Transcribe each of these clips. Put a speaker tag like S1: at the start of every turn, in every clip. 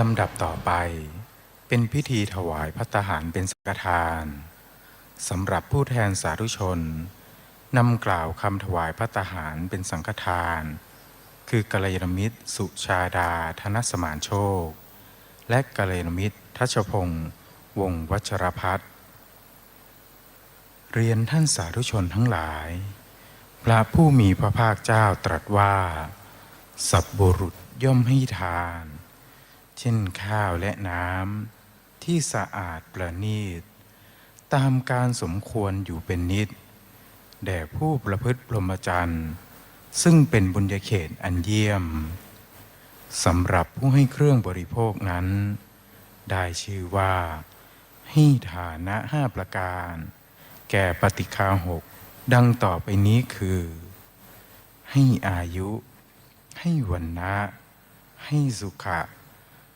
S1: ลำดับต่อไป เป็นพิธีถวายพัตตาหารเป็นสังฆทานสำหรับผู้แทนสาธุชนนำกล่าวคำถวายพัตตาหารเป็นสังฆทาน คือกัลยาณมิตร สุชาดาธนสมานโชค และกัลยาณมิตรทัชพงศ์วงศ์วัชรพัฒน์เรียนท่านสาธุชนทั้งหลาย พระผู้มีพระภาคเจ้าตรัสว่า สับบุรุษย่อมให้ทาน เช่นข้าวและน้ำที่สะอาดประณีต ตามการสมควรอยู่เป็นนิด แด่ผู้ประพฤติพรหมจรรย์ ซึ่งเป็นบุญญาเขตอันเยี่ยมสำหรับผู้ให้เครื่องบริโภคนั้น ได้ชื่อว่า ให้ฐานะห้าประการ แก่ปฏิคาหกดังต่อไปนี้คือ ให้อายุ ให้วันนะ ให้สุขะ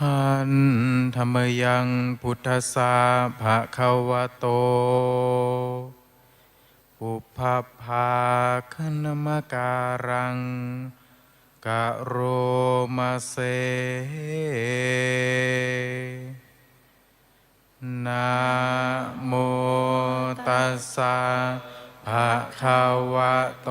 S1: หันธรรมยังพุทธสาภะคะวะโต ปุพพภาคณมการังกะโรมาเซนะโมตัสสะภะคะวะโต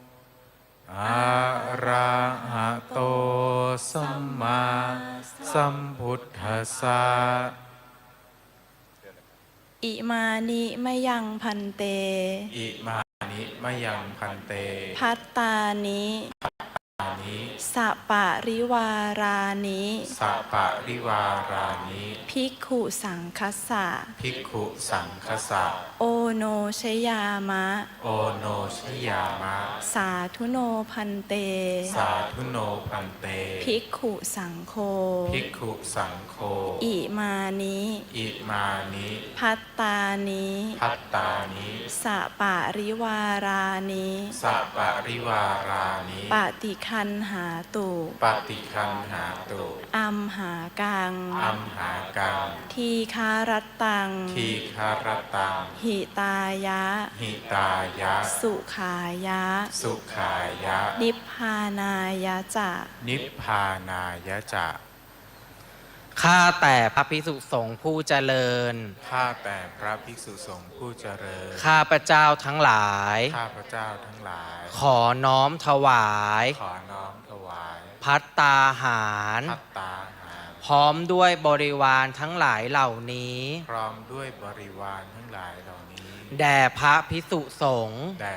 S1: สสะ
S2: อิมานิมะยังพันเต
S1: อิมานิมะยังพันเต
S2: พัตตานิ
S1: อานิ
S2: สะปะริวารานิ
S1: สัปะริวารานิ
S2: ภิกขุสังคัสสะ
S1: ภิกขุสังคสะ
S2: โอโนชยามะ
S1: โอโนชยามะ
S2: สาธุโนพันเต
S1: สาธุโนพันเต
S2: ภิกขุสังโฆ
S1: ภิกขุสังโฆ
S2: อิมานิ
S1: อิมานิ
S2: พัตตานิ
S1: พัตตานิ
S2: สะปะริวารานิ
S1: สัปะริวารานิ
S2: ปฏิคันหาตุ
S1: ปฏิคันหาตุ
S2: อั มหากัง
S1: อัมหากัง
S2: ทีคารัตตัง
S1: ทีคารตัง
S2: หิตายะ
S1: หิตายะ
S2: สุขายะ
S1: สุขายะ
S2: นิพพานายะจะ
S1: นิพพานายะจะ
S3: ข้าแต่พระภิกษุสงฆ์ผู้เจริญ
S1: ข้าแต่พระภิกษุสงฆ์ผู้เจริญ
S3: ข้าพระเจ้าทั้งหลาย
S1: ข้าพระเจ้าทั้งหลาย
S3: ขอน้อมถวาย
S1: ขอน้อมถวาย
S3: พัตตาหาร
S1: พัตตาหาร
S3: พร้อมด้วยบริวารทั้งหลายเหล่านี้
S1: พร้อมด้วยบริวารทั้งหลายเหล่านี้
S3: แด่พระภิกษุสงฆ์
S1: แด่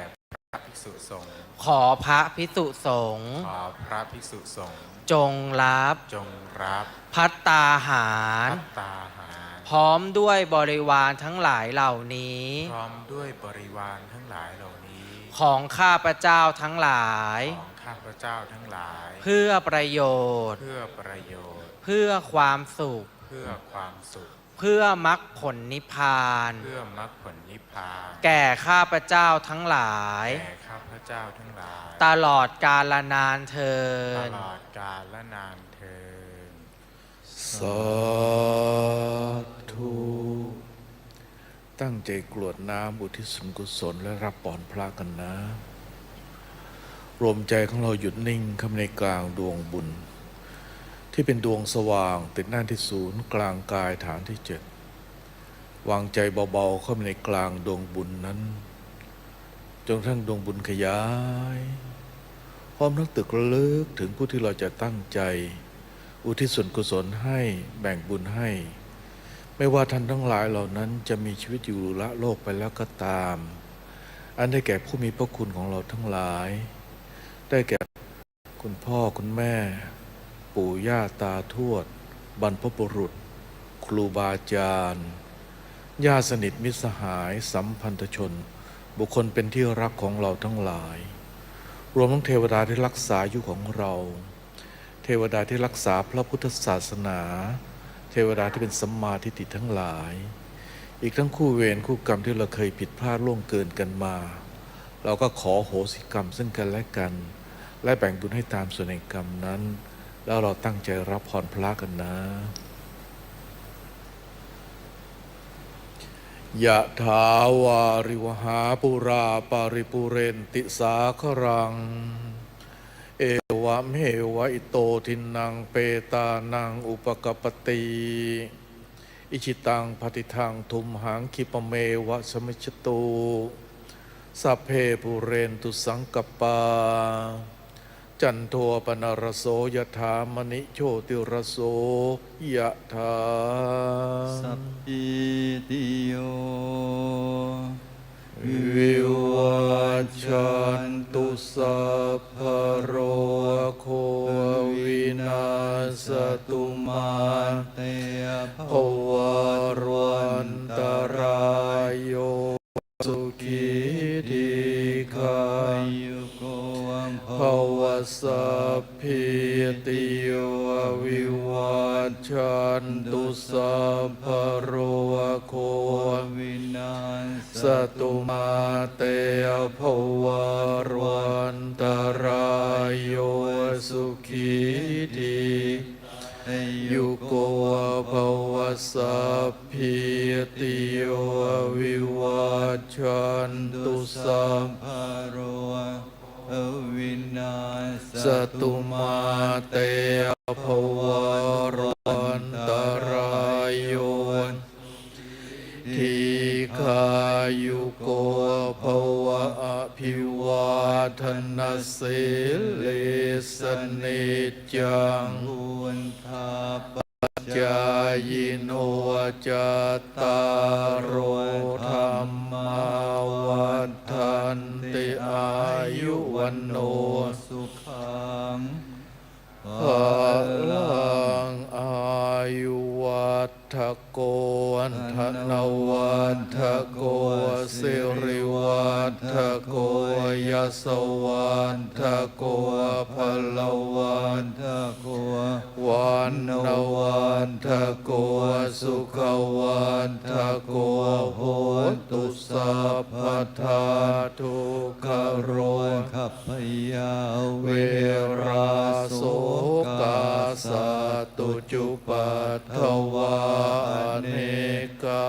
S1: พระภิกษุสงฆ์
S3: ขอพระภิกษุสงฆ์
S1: ขอพระภิกษุสงฆ์
S3: จงรับ
S1: จงรับ
S3: พัตตาหาร
S1: พัตตาหาร
S3: พร้อมด้วยบริวารทั้งหลายเหล่านี้
S1: พร้อมด้วยบริวารทั้งหลายเหล่านี้
S3: ของข้าพระเจ้าทั้งหลาย
S1: ของ ข้าพระเจ้าทั้งหลาย
S3: เพื่อประโยชน์
S1: เพื่อประโยชน์
S3: เพื่อความสุข
S1: เพื่อความสุข
S3: เพื่อมรรคผลนิพพาน
S1: เพื่อมรรคผลนิพพาน
S3: แก่ข้าพเจ้าทั้งหลาย
S1: แก่ข้าพระเจ้าทั้งหลาย
S3: ตลอดกาลนานเทิ
S1: ต
S3: น
S1: ลอดกาลและนานเทิน
S4: สาธุตั้งใจกรวดน้ำอุทิศส่วนกุศลและรับปอนพระกันนะ รวมใจของเราหยุดนิ่งเข้าในกลางดวงบุญ ที่เป็นดวงสว่างติดหน้าที่ศูนย์กลางกายฐานที่เจ็ดวางใจเบาๆเข้าในกลางดวงบุญนั้น จนทั่งดวงบุญขยาย พร้อมทั้งตึกระลึกถึงผู้ที่เราจะตั้งใจ อุทิศส่วนกุศลให้แบ่งบุญให้ ไม่ว่าท่านทั้งหลายเหล่านั้นจะมีชีวิตอยู่ละโลกไปแล้วก็ตาม อันได้แก่ผู้มีพระคุณของเราทั้งหลาย ได้แก่ คุณพ่อคุณแม่ ปู่ย่าตาทวด บรรพบุรุษ ครูบาอาจารย์ญาติสนิทมิตรสหายสัมพันธชน บุคคลเป็นที่รักของเราทั้งหลาย รวมทั้งเทวดาที่รักษาอยู่ของเรา เทวดาที่รักษาพระพุทธศาสนา เทวดาที่เป็นสัมมาทิฏฐิทั้งหลาย อีกทั้งคู่เวรคู่กรรมที่เราเคยผิดพลาดล่วงเกินกันมา เราก็ขอโหสิกรรมซึ่งกันและกัน และแบ่งบุญให้ตามส่วนแห่งกรรมนั้น แล้วเราตั้งใจรับพรพระกันนะยะถาวาริวหาปุราปาริปุเรนติสาครัง เอวะเมวะอิโตทินังเปตานังอุปกปปติอิชิตังปฏิทังทุมหังคิปเมวะสมิจตุ สัพเพปุเรนตุสังกปปา จันโทปนรโสยถามณิโชติรโสยะถา
S5: สัพพิติโย
S4: วิวัชชันตุสัพพะโรโควินาสตุมา
S5: เตภ
S4: ภวร สุขีทีขา
S5: ยุโกวัง
S4: ภวสัพพิติโยวิวัชชันตุสัพพโรโค
S5: วินา
S4: สตุมาเตภวรวันตรายโยสุขีทียุโกภวสัพพิติโยวิว ชชันตุสัพ
S5: พะโรอวินาศ
S4: สตุมาเตภวรวันตรายโยทีขายุโกภวะอภิวาทนาสิเลสนิจจัง
S5: บุญทาป
S4: จายโนจตารโรธรร วันโน
S5: สุขัง
S4: ภาลังอายุวัฏโกวันทนวัฏโกสิริวัฏโกยสวัฏโกพลวัน
S5: ทะโก
S4: วันนวันทะโกสุขวันทะโกโหตุสัพพทาทุกขโร
S5: พยา
S4: เวราโสกาสตุจุปัทถวาเนกา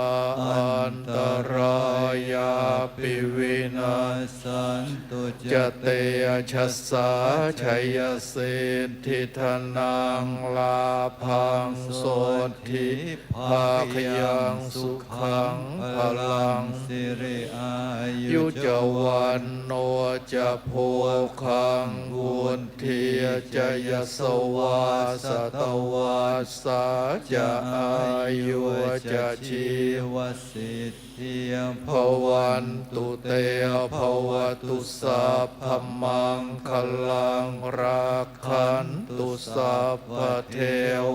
S4: อันตรายาปิวินา
S5: สันตุ
S4: จเตชัสสาชัยเศรษฐิธนังลาพังโสทิภาคยังสุขังพลัง
S5: สิริอายุ
S4: ยุจวันโน จะโพคังบุญเทียจยสวาสตวาสาจะอายุจะชี
S5: วสิทธิย
S4: ภวันตุเตภวตุสัพพมังคลังรักขันตุสัพพเท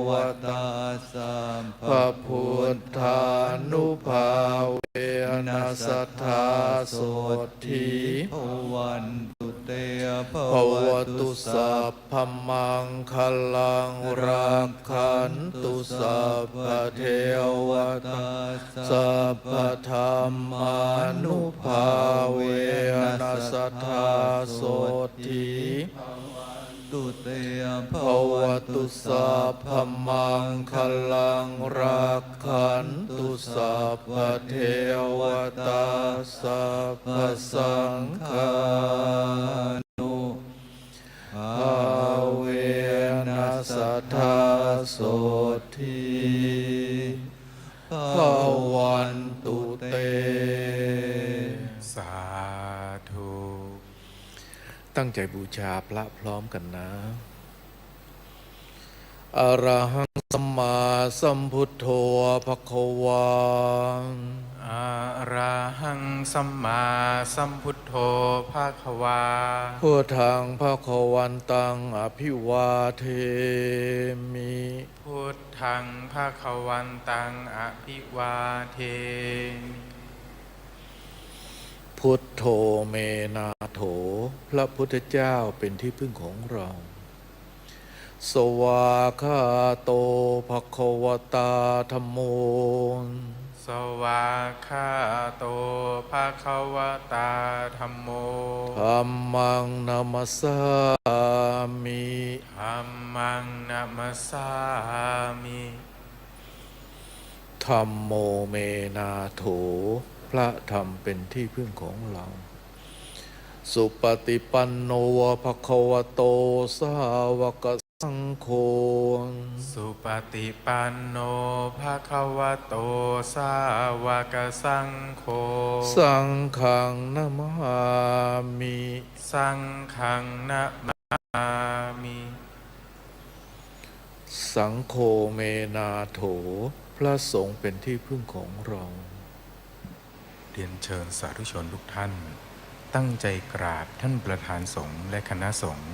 S4: วตา
S5: สัม
S4: พพุทธานุภาเว นัสทธาโสที
S5: ภวันตุเตภ
S4: ภวตุสัพพมังคลังรักขันตุสัพพเทวตาสัพพธรรมานุภาเวนัสทธาโสที
S5: ตุเตภ
S4: วตุสัพพมังคลังรักขันตุสัพพเทวตาสัพพสังฆานุ
S5: ภา
S4: เวนัสทธาโสที
S5: ภา
S4: วั ตั้งใจบูชาพระพร้อมกันนะอะระหังสัมมาสัมพุทโธภควา
S1: อะระหังสัมมาสัมพุทโธภาควา
S4: พุทธังภควันตังอภิวาเทมิ
S1: พุทธังภาควันตังอภิวาเทมิ
S4: พุทโธเมนาโถ พระพุทธเจ้าเป็นที่พึ่งของเรา สวากขาโตภควตาธรรมโม
S1: สวากขาโตภาควตาธรรมโม
S4: ธรรมังนามัสสามิ
S1: ธัมมังนัมสสามิ
S4: ธรรมโมเมนาโถ พระธรรมเป็นที่พึ่งของเรา สุปฏิปันโนภควโตสาวกสังโฆ
S1: สุปฏิปันโนภาควโตสาวกสังโฆ
S4: สังฆังนามามิ
S1: สังฆังนะมามิ
S4: สังโฆเมนาโถ พระสงฆ์เป็นที่พึ่งของเรา
S1: เรียนเชิญสาธุชนทุกท่าน ตั้งใจกราบท่านประธานสงฆ์และคณะสงฆ์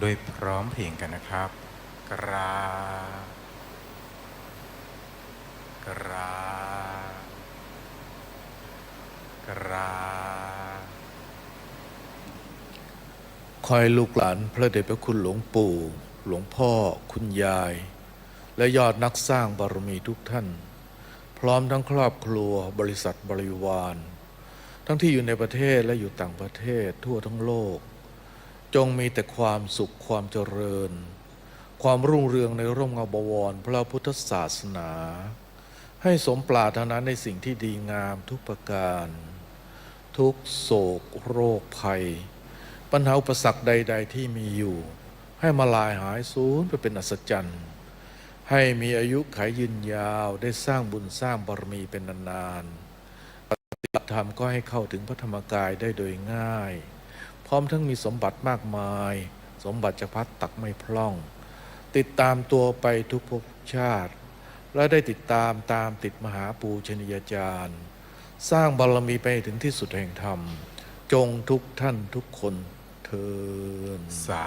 S1: โดยพร้อมเพรียงกันนะครับ กราบกราบกราบ
S4: คอยลูกหลานพระเดชพระคุณหลวงปู่ หลวงพ่อ คุณยาย และยอดนักสร้างบารมีทุกท่าน พร้อมทั้งครอบครัวบริษัทบริวาร ทั้งที่อยู่ในประเทศและอยู่ต่างประเทศทั่วทั้งโลก จงมีแต่ความสุขความเจริญ ความรุ่งเรืองในร่มเงาบวรพระพุทธศาสนา ให้สมปรารถนาในสิ่งที่ดีงามทุกประการ ทุกโศกโรคภัย ปัญหาอุปสรรคใด ๆ ที่มีอยู่ ให้มาลายหายสูญไปเป็นอัศจรรย์ให้มีอายุขายยืนยาวได้สร้างบุญสร้างบารมีเป็นนานๆ ธรรมก็ให้เข้าถึงพระธรรมกายได้โดยง่าย พร้อมทั้งมีสมบัติมากมาย สมบัติจะพัดตักไม่พล่อง ติดตามตัวไปทุกภพชาติ และได้ติดตามตามติดมหาปูชนียาจารย์ สร้างบารมีไปถึงที่สุดแห่งธรรม จงทุกท่านทุกคนเทิน
S1: สา